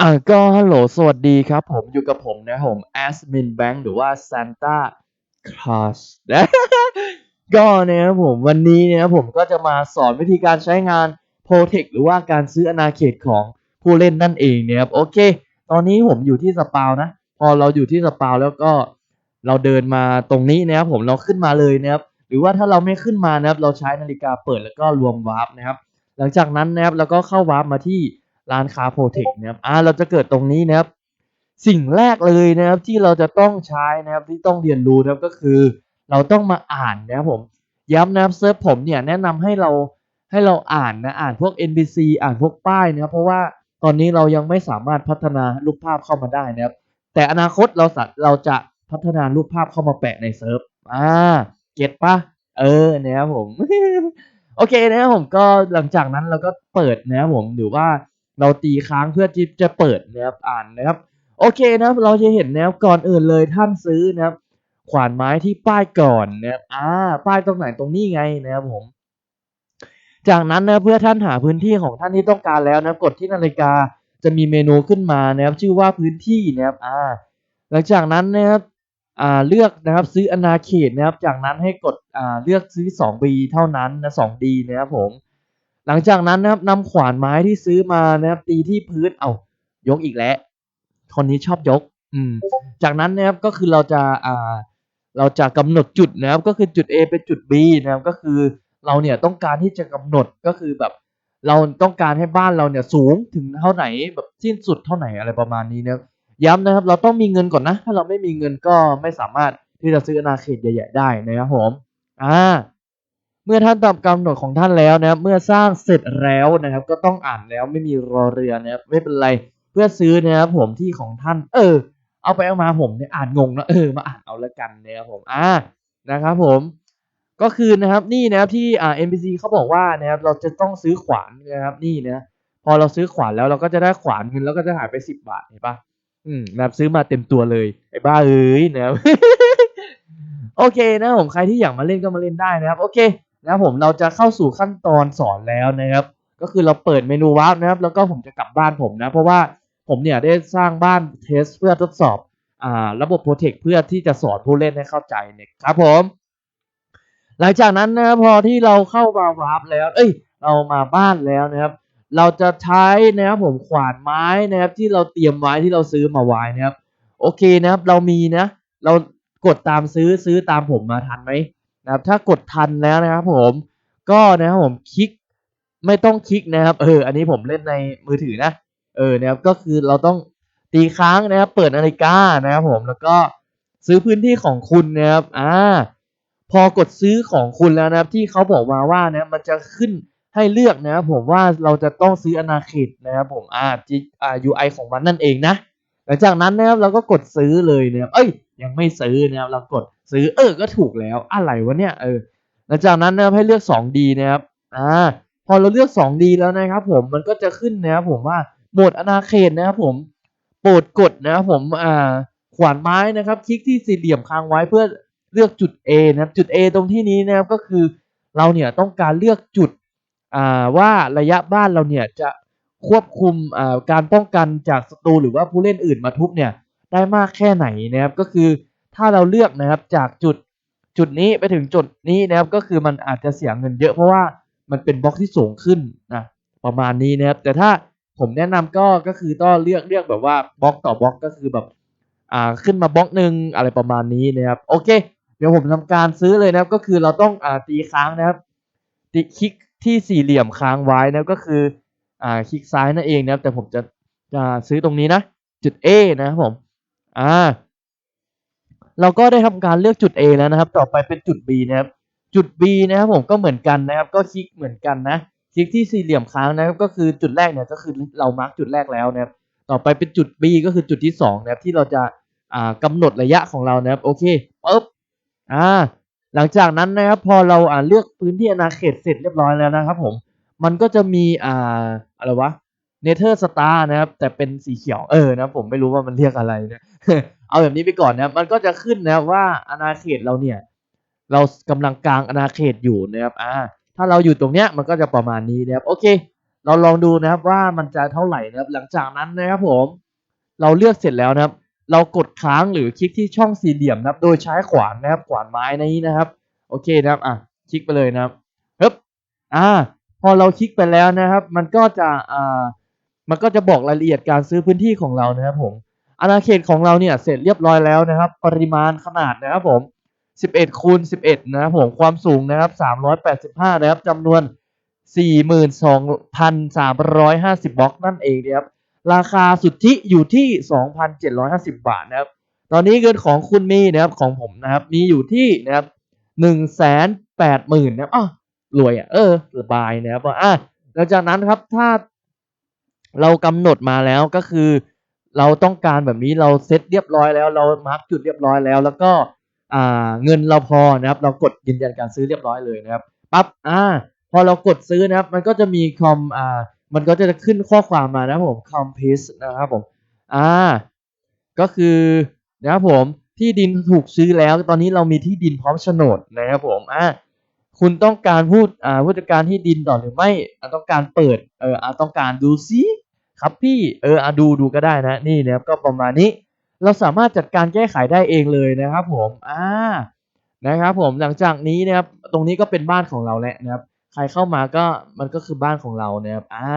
อ่าก็ฮัลโหลสวัสดีครับ ผมอยู่กับผมนะผมแอสมินแบงค์หรือว่า Santa Claus นะก็นะครับผมวันนี้นะครับผมก็จะมาสอนวิธีการใช้งาน Protect หรือว่าการซื้ออาณาเขตของผู้เล่นนั่นเองนะครับโอเค ตอนนี้ผมอยู่ที่สปาวนะ พอเราอยู่ที่สปาวแล้วก็เราเดินมาตรงนี้นะครับผมเราขึ้นมาเลยนะครับหรือว่าถ้าเราไม่ขึ้นมานะครับเราใช้นาฬิกาเปิดแล้วก็รวมวาร์ปนะครับ หลังจากนั้นนะครับเราก็เข้าวาร์ปมาที่ ร้านค้าโปรเทคนะครับอ่าเราจะเกิดตรงนี้นะครับสิ่งแรกเลยนะครับที่เราจะต้องใช้นะครับที่ต้องเรียนรู้นะครับก็คือ เราต้องมาอ่านนะครับผมย้ำนะครับเซิร์ฟผมเนี่ยแนะนำให้เราให้เราอ่านนะอ่านพวก NPC อ่านพวกป้ายนะครับเพราะว่าตอนนี้เรายังไม่สามารถพัฒนารูปภาพเข้ามาได้นะครับ แต่อนาคตเราสะเราจะพัฒนารูปภาพเข้ามาแปะในเซิร์ฟอ่าเก็ตปะเออนะครับผมโอเคนะครับผมก็หลังจากนั้นเราก็เปิดนะครับผมหรือว่า เราตีค้างเพื่อที่จะเปิดนะครับอ่านนะครับ โอเคนะครับเราจะเห็นนะครับก่อนอื่นเลยท่านซื้อนะครับ ขวานไม้ที่ป้ายก่อนนะครับอ่าป้ายตรงไหนตรงนี้ไงนะครับผม จากนั้นนะเพื่อท่านหาพื้นที่ของท่านที่ต้องการแล้วนะกดที่นาฬิกาจะมีเมนูขึ้นมานะครับ ชื่อว่าพื้นที่นะครับอ่าหลังจากนั้นนะครับอ่าเลือกนะครับซื้ออนาเขตนะครับ จากนั้นให้กดอ่าเลือกซื้อ 2B เท่านั้นนะ 2D นะครับผม หลังจากนั้นนะครับนำขวานไม้ที่ซื้อมานะครับตีที่พื้น เอายกอีกแล้วคนนี้ชอบยก อืม จากนั้นนะครับก็คือเราจะอ่าเราจะกำหนดจุดนะครับ ก็คือจุด A เป็นจุด B นะครับก็คือเราเนี่ยต้องการที่จะกำหนดก็คือแบบ เราต้องการให้บ้านเราเนี่ยสูงถึงเท่าไหนแบบสิ้นสุดเท่าไหนอะไรประมาณนี้นะครับย้ำนะครับ เราต้องมีเงินก่อนนะ ถ้าเราไม่มีเงินก็ไม่สามารถที่จะซื้ออาณาเขตใหญ่ ๆ ได้นะครับผม อ่า เมื่อท่านตามกำหนดของท่านแล้วนะครับเมื่อสร้างเสร็จแล้วนะครับ ก็ต้องอ่านแล้วไม่มีรอเรือนะครับไม่เป็นไรเพื่อซื้อนะครับผมที่ของท่าน เออ เอาไปเอามาผมเนี่ยอ่านงงนะเออมาอ่านเอาละกันนะครับผมอ่านะครับผมก็คือนะครับนี่นะครับที่อ่า NPC เขาบอกว่านะครับเราจะต้องซื้อขวานนะครับนี่นะพอเราซื้อขวานแล้วเราก็จะได้ขวานเงินแล้วก็จะหายไปสิบบาทเห็นปะอืมนะครับซื้อมาเต็มตัวเลยไอ้บ้าเอ้ยนะครับโอเคนะผมใครที่อยากมาเล่นก็มาเล่นได้นะครับ โอเค นะครับผมเราจะเข้าสู่ขั้นตอนสอนแล้วนะครับ ก็คือเราเปิดเมนูวาร์ปนะครับ แล้วก็ผมจะกลับบ้านผมนะ เพราะว่าผมเนี่ยได้สร้างบ้านเทสเพื่อทดสอบอ่าระบบ Protect เพื่อที่จะสอนผู้เล่นให้เข้าใจนะครับผม หลังจากนั้นนะครับพอที่เราเข้ามาวาร์ปแล้ว เอ้ย เรามาบ้านแล้วนะครับ เราจะใช้นะครับผมขวานไม้นะครับ ที่เราเตรียมไว้ที่เราซื้อมาไว้นะครับ โอเคนะครับ เรามีนะ เรากดตามซื้อซื้อตามผมมาทันไหม นะครับถ้ากดทันแล้วนะครับผมก็นะครับผมคลิกไม่ต้องคลิกนะครับเอออันนี้ผมเล่นในมือถือนะเออนะครับก็คือเราต้องตีค้างนะครับเปิดนาฬิกานะครับผมแล้วก็ซื้อพื้นที่ของคุณนะครับอ่าพอกดซื้อของคุณแล้วนะครับ ที่เขาบอกมาว่านะมันจะขึ้นให้เลือกนะครับผมว่าเราจะต้องซื้ออนาเขตนะครับผมอ่าจิอ่า UI ของมันนั่นเองนะ หลังจากนั้นนะครับเราก็กดซื้อเลยนะครับเอ้ย ยังไม่ซื้อนะครับเรากดซื้อเออก็ถูกแล้วอะไรวะเนี่ยเออหลังจากนั้นนะครับให้เลือก 2D นะครับอ่าพอเราเลือก 2D แล้วนะครับ ผมมันก็จะขึ้นนะครับผมว่าโหมดอาณาเขตนะครับผมโปรดกดนะครับผมอ่าขวานไม้นะครับ คลิกที่สี่เหลี่ยมค้างไว้เพื่อเลือกจุด A นะครับจุด A ตรงที่นี้นะครับก็คือเราเนี่ยต้องการเลือกจุดอ่าว่าระยะบ้านเราเนี่ยจะ ควบคุมการป้องกันจากศัตรูหรือว่าผู้เล่นอื่นมาทุบเนี่ยได้มากแค่ไหนนะครับก็คือถ้าเราเลือกนะครับจากจุดจุดนี้ไปถึงจุดนี้นะครับก็คือมันอาจจะเสียเงินเยอะเพราะว่ามันเป็นบล็อกที่สูงขึ้นนะประมาณนี้นะครับแต่ถ้าผมแนะนำก็ก็คือต้องเลือกเลือกแบบว่าบล็อกต่อบล็อกก็คือแบบอ่าขึ้นมาบล็อกหนึ่งอะไรประมาณนี้นะครับโอเคเดี๋ยวผมทำการซื้อเลยนะครับก็คือเราต้องอ่าตีค้างนะครับตีคลิกที่สี่เหลี่ยมค้างไว้นะก็คือ อ่าคลิกซ้ายนั่นเองนะครับแต่ผมจะจะซื้อตรงนี้นะ จุด A นะครับผมอ่าเราก็ได้ทำการเลือกจุด A แล้วนะครับ ต่อไปเป็นจุด B นะครับจุด B นะครับผมก็เหมือนกันนะครับ ก็คลิกเหมือนกันนะคลิกที่สี่เหลี่ยมค้างนะครับก็คือจุดแรกเนี่ยก็คือเรามาร์กจุดแรกแล้วนะครับต่อไปเป็นจุด B ก็คือจุดที่สองนะครับที่เราจะอ่ากำหนดระยะของเรานะครับโอเคปึ๊บอ่าหลังจากนั้นนะครับพอเราอ่าเลือกพื้นที่อาณาเขตเสร็จเรียบร้อยแล้วนะครับผม มันก็จะมีอ่าอะไรวะเนเธอร์สตาร์นะครับ แต่เป็นสีเขียวเออนะผมไม่รู้ว่ามันเรียกอะไรนะเอาแบบนี้ไปก่อนนะมันก็จะขึ้นนะว่าอาณาเขตเราเนี่ย เรากำลังกลางอาณาเขตอยู่นะครับอ่าถ้าเราอยู่ตรงเนี้ยมันก็จะประมาณนี้นะครับโอเค เราลองดูนะครับว่ามันจะเท่าไหร่นะครับ หลังจากนั้นนะครับผม เราเลือกเสร็จแล้วนะครับ เรากดค้างหรือคลิกที่ช่องสี่เหลี่ยมนะครับ โดยใช้ขวานนะครับขวานไม้นี้นะครับ โอเคนะครับอะคลิกไปเลยนะครับฮึบอ่า พอเราคลิกไปแล้วนะครับ มันก็จะอ่ามันก็จะบอกรายละเอียดการซื้อพื้นที่ของเรานะครับผมอาณาเขตของเราเนี่ยเสร็จเรียบร้อยแล้วนะครับ ปริมาณขนาดนะครับผม 11คูณ11 นะครับผมความสูงนะครับ 385 นะครับจำนวน 42,350 บล็อกนั่นเองนะครับราคาสุทธิอยู่ที่ 2,750 บาทนะครับ ตอนนี้เงินของคุณมีนะครับของผมนะครับมีอยู่ที่นะครับ 180,000นะครับอ้าว รวยอะเออสบายนะครับอะหลังจากนั้นครับถ้าเรากำหนดมาแล้วก็คือ เราต้องการแบบนี้เราเซตเรียบร้อยแล้ว เรามาร์กจุดเรียบร้อยแล้ว แล้วก็อ่าเงินเราพอนะครับ เรากดยืนยันการซื้อเรียบร้อยเลยนะครับปั๊บอ่าพอเรากดซื้อนะครับ มันก็จะมีคอมอ่ามันก็จะขึ้นข้อความมานะผมคอมพิสนะครับผมอ่าก็คือนะครับผมที่ดินถูกซื้อแล้ว ตอนนี้เรามีที่ดินพร้อมโฉนดนะครับผมอ่า คุณต้องการพูดอ่าผู้จัดการที่ดินต่อหรือไม่อ่าต้องการเปิดเออต้องการดูซิครับพี่เออดูดูก็ได้นะนี่นะครับก็ประมาณนี้ เราสามารถจัดการแก้ไขได้เองเลยนะครับ ผมอ่านะครับ ผมหลังจากนี้นะครับ ตรงนี้ก็เป็นบ้านของเราแล้วนะครับ ใครเข้ามาก็มันก็คือบ้านของเรานะครับอ่า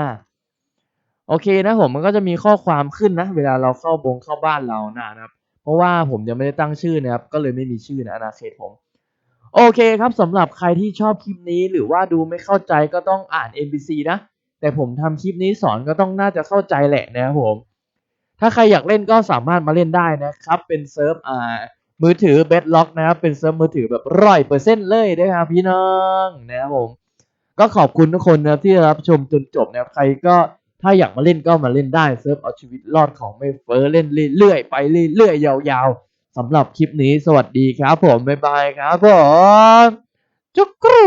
โอเคนะผมมันก็จะมีข้อความขึ้นนะ เวลาเราเข้าบงเข้าบ้านเรานะครับ เพราะว่าผมยังไม่ได้ตั้งชื่อนะครับ ก็เลยไม่มีชื่อในอาณาเขตผม โอเคครับสำหรับใครที่ชอบคลิปนี้หรือว่าดูไม่เข้าใจก็ต้องอ่าน NPC นะ แต่ผมทำคลิปนี้สอนก็ต้องน่าจะเข้าใจแหละนะครับผม ถ้าใครอยากเล่นก็สามารถมาเล่นได้นะครับ เป็นเซิร์ฟอ่ามือถือ b e d l o c k นะครับ เป็นเซิร์ฟมือถือแบบร้อยเปอร์เซ็นต์เลยนะครับพี่น้องนะครับผม ก็ขอบคุณทุกคนนะครับที่รับชมจนจบนะครับใครก็ถ้าอยากมาเล่นก็มาเล่นได้เซิร์ฟเอาชีวิตรอดของไม่เฟอเล่นเรื่อยๆไปเรื่อยๆยาวๆ สำหรับคลิปนี้สวัสดีครับผม บ๊ายบายครับผมจุกกรู